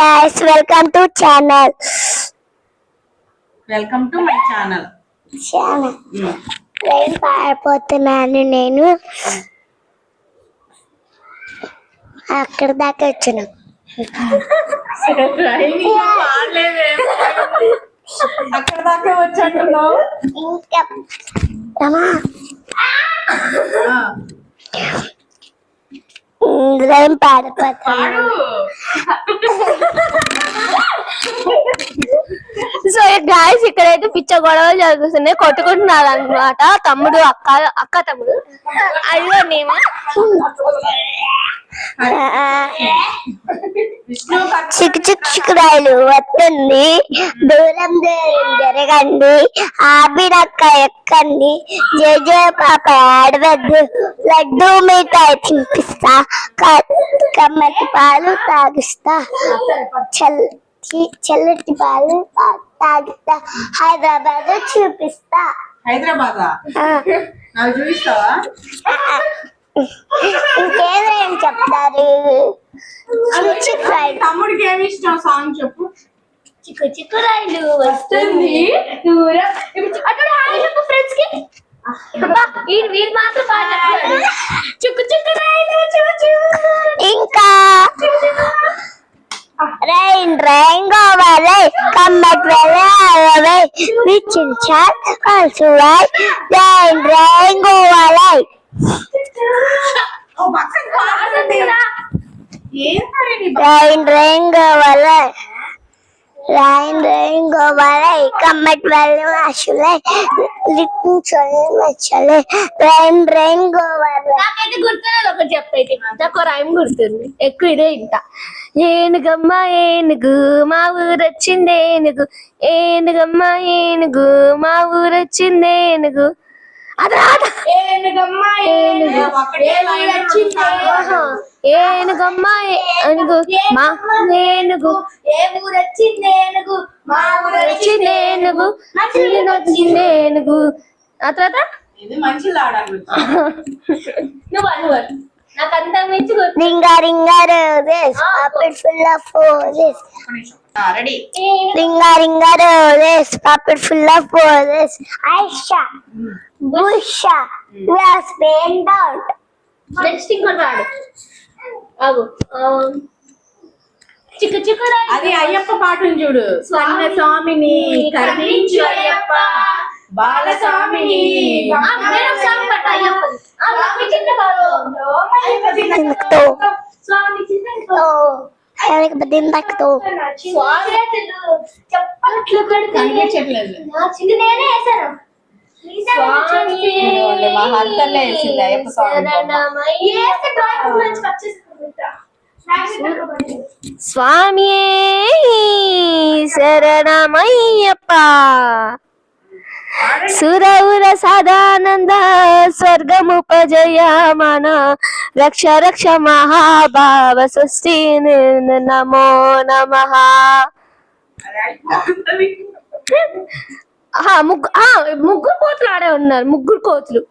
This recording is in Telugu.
guys, welcome to channel. Welcome to my channel Channel. నేను పారిపోతున్నాను నేను అక్కడ దాకా వచ్చిన. అక్కడ దాకా వచ్చాట్టున్నావు ఇంకా పారిపోతాను. సో గాయస్ ఇక్కడైతే పిచ్చ గొడవలు జరుగుతున్నాయి. కొట్టుకుంటున్నారు అనమాట తమ్ముడు అక్క అక్క తమ్ముడు. అయ్యో నేమా. విష్ణు పక్ష చిక్కు చిక్కు చిక్కురాయలు వస్తుంది దూరం దూరం జరగండి. ఆబిడక్క ఎక్కండి. జయ జయ పాప ఆడవద్దు. లడ్డు మిఠాయి తినిపిస్తా. క- కమ్మటి పాలు తాగిస్తా. చల్ చల్లటి పాలు తాగిస్తా. హైదరాబాద్ చూపిస్తా. హైదరాబాద్? చూపిస్తావా? ఇంకేదేం చెప్తారు? తమ్ముడికి ఏమి ఇష్టం సాంగ్ చెప్పు. చిక్కు చిక్కు రైలు వస్తుంది. దూరం. ఇప్పుడు అక్కడ హాయ్ చెప్పు ఫ్రెండ్స్కి. మాత్రం. చిక్కు చిక్కు రైలు Rain, rain, go away, come back away, which in chat, also right, rain, rain, go away. ఓ పక్కన పాడుతుంది ఏం మరి నీ బా- Rain, rain, go away. Rain, rain, go away, come back away, actually, little children, actually, rain, rain, go away. నాకైతే గుర్తులేదు ఒకటి చెప్పైతే నాకు రైమ్ గుర్తుంది ఎక్కువ ఇదే ఇంట ఏనుగమ్మ ఏనుగు మా ఊరొచ్చింది ఏనుగు. ఏనుగమ్మ ఏనుగు మా ఊరొచ్చింది ఏనుగు. ఏనుగమ్మ ఏనుగు. మా ఏనుగు. ఏ ఊరొచ్చింది ఏనుగు? మా ఊరొచ్చింది ఏనుగు. వచ్చింది ఏనుగు. ఆ తర్వాత? నువ్వు నువ్వు. నాకు మించి. రెడీ. నెక్స్ట్ చిక్కు చిక్కు అది అయ్యప్ప పాటను చూడు స్వర్ణ స్వామిని కరుణించు అయ్యప్ప స్వామి ఇదిగోండి, మా హర్తల్లే వేసింది అయ్యప్ప స్వామి బొమ్మ. స్వామి శరణమయ్యప్ప సురౌర సదానంద స్వర్గముపజయమన రక్ష రక్ష మహాభావ సృష్టి నమో నమ. ముగ్గురు ముగ్గురు కోతులు ఆడే ఉన్నారు ముగ్గురు కోతులు.